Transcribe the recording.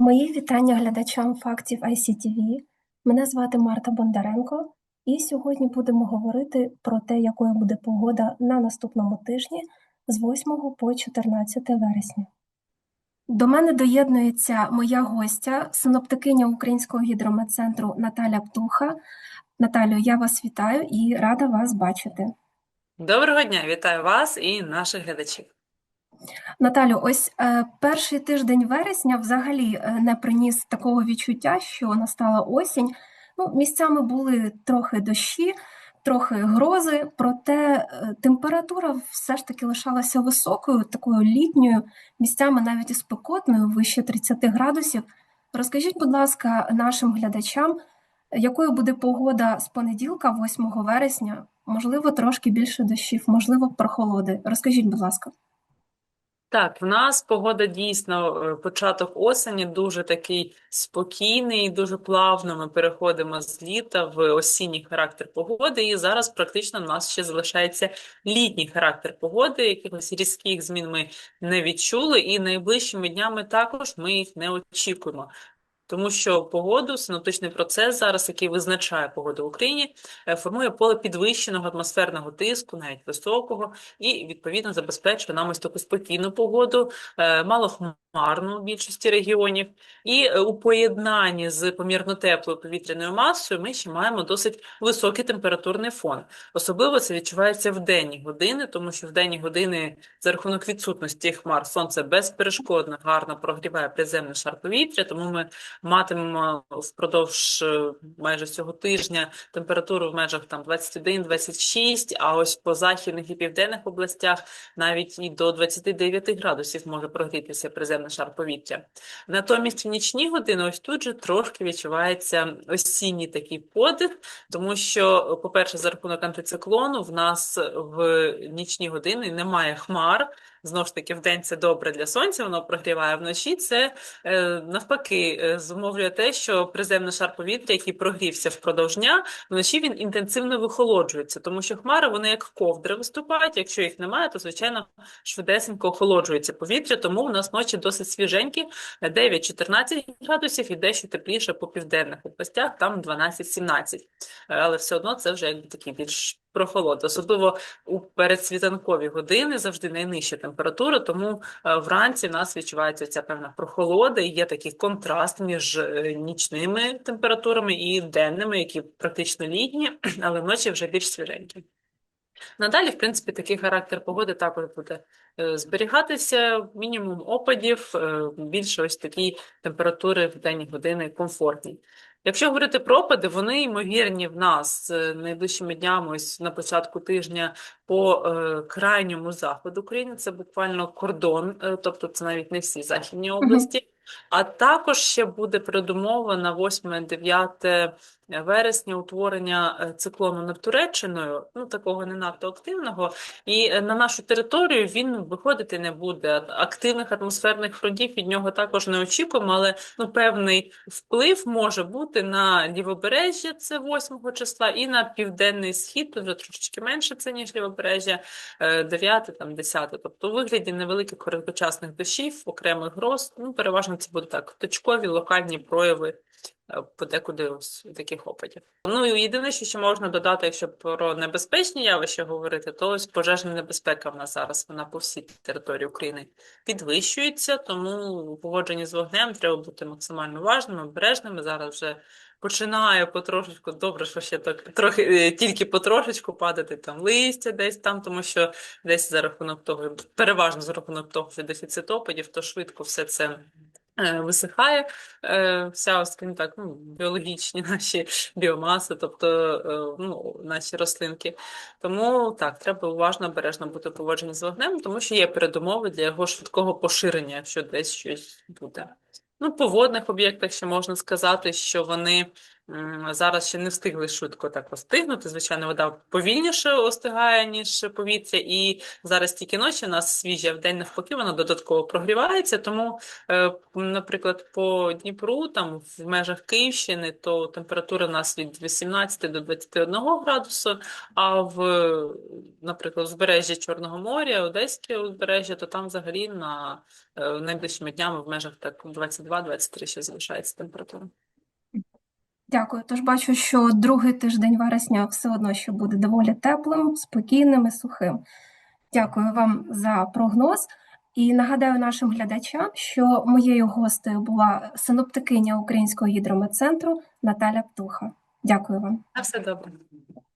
Мої вітання глядачам фактів ICTV. Мене звати Марта Бондаренко, і сьогодні будемо говорити про те, якою буде погода на наступному тижні з 8 по 14 вересня. До мене доєднується моя гостя, синоптикиня Українського гідрометцентру Наталя Птуха. Наталю, я вас вітаю і рада вас бачити. Доброго дня, вітаю вас і наших глядачів. Наталю, ось е, перший тиждень вересня взагалі е, не приніс такого відчуття, що настала осінь. Ну, місцями були трохи дощі, трохи грози, проте е, температура все ж таки лишалася високою, такою літньою, місцями навіть і спекотною, вище 30 градусів. Розкажіть, будь ласка, нашим глядачам, якою буде погода з понеділка, 8 вересня, можливо, трошки більше дощів, можливо, прохолоди. Розкажіть, будь ласка. Так, в нас погода дійсно, е, початок осені дуже такий спокійний, дуже плавно ми переходимо з літа в осінній характер погоди, і зараз практично в нас ще залишається літній характер погоди, якихось різких змін ми не відчули, і найближчими днями також ми їх не очікуємо. Тому що погоду, синоптичний процес зараз, який визначає погоду в Україні, е, формує поле підвищеного атмосферного тиску, навіть високого, і відповідно забезпечує нам ось таку спокійну погоду, е, малохмарну в більшості регіонів. І е, у поєднанні з помірно теплою повітряною масою ми ще маємо досить високий температурний фон. Особливо це відчувається в денні години, тому що в денні години за рахунок відсутності хмар сонце безперешкодно гарно прогріває приземний шар повітря, тому ми матимемо впродовж е, майже цього тижня температуру в межах там 21-26, а ось по західних і південних областях навіть і до 29 градусів може прогрітися приземний шар повітря. Натомість в нічні години ось тут же трошки відчувається осінній такий подих, тому що, по-перше, за рахунок антициклону в нас в нічні години немає хмар. Знову ж таки, вдень це добре для сонця, воно прогріває вночі. Це е, навпаки е, зумовлює те, що приземний шар повітря, який прогрівся впродовж дня, вночі він інтенсивно вихолоджується, тому що хмари вони як ковдри виступають. Якщо їх немає, то звичайно швидесенько охолоджується повітря, тому у нас ночі досить свіженькі, 9-14 градусів і дещо тепліше по південних областях, там 12-17. Е, Але все одно це вже такий більш прохолода, особливо у передсвітанкові години завжди найнижча температура, тому е, вранці в нас відчувається ця певна прохолода, і є такий контраст між е, нічними температурами і денними, які практично літні, але вночі вже більш свіженькі. Надалі, в принципі, такий характер погоди також буде е, зберігатися, мінімум опадів, е, більше ось такі температури в денні години комфортні. Якщо говорити про опади, вони ймовірні в нас е, найближчими днями, ось на початку тижня по крайньому заходу України, це буквально кордон, тобто це навіть не всі західні області. А також ще буде передумова на 8-9 вересня утворення е, циклону над Туреччиною, ну такого не надто активного, і е, на нашу територію він виходити не буде. Активних атмосферних фронтів від нього також не очікуємо, але ну певний вплив може бути на лівобережжя, це 8 числа, і на південний схід, тут вже трошечки менше це ніж лівобережжя, 9, там 10. Тобто у вигляді невеликих короткочасних дощів, окремих гроз, ну переважно це будуть так точкові локальні прояви е, подекуди ось таких опадів. Ну і єдине, що ще можна додати, якщо про небезпечні явища говорити, то ось пожежна небезпека в нас зараз вона по всій території України підвищується, тому у поводженні з вогнем треба бути максимально уважними, обережними. Зараз вже починає потрошечку, добре, що ще так трохи е, тільки потрошечку падати там листя десь там, тому що десь за рахунок того, переважно за рахунок того, що дефіцит опадів, то швидко все це. Е, Висихає е, вся, скажімо так, ну, біологічні наші біомаси, тобто е, ну, наші рослинки. Тому так, треба уважно, обережно бути поводжені з вогнем, тому що є передумови для його швидкого поширення, якщо десь щось буде. Ну, по водних об'єктах ще можна сказати, що вони Зараз ще не встигли швидко так остигнути. Звичайно, вода повільніше остигає, ніж повітря, і зараз тільки ночі у нас свіжа, в день навпаки, вона додатково прогрівається. Тому, е, наприклад, по Дніпру, там в межах Київщини, то температура у нас від 18 до 21 градусу, а в, наприклад, узбережжя Чорного моря, Одеське узбережжя, то там взагалі на е, найближчими днями в межах так 22-23 ще залишається температура. Дякую. Тож бачу, що другий тиждень вересня все одно ще буде доволі теплим, спокійним і сухим. Дякую вам за прогноз. І нагадаю нашим глядачам, що моєю гостею була синоптикиня Українського гідрометцентру Наталя Птуха. Дякую вам. На все добре.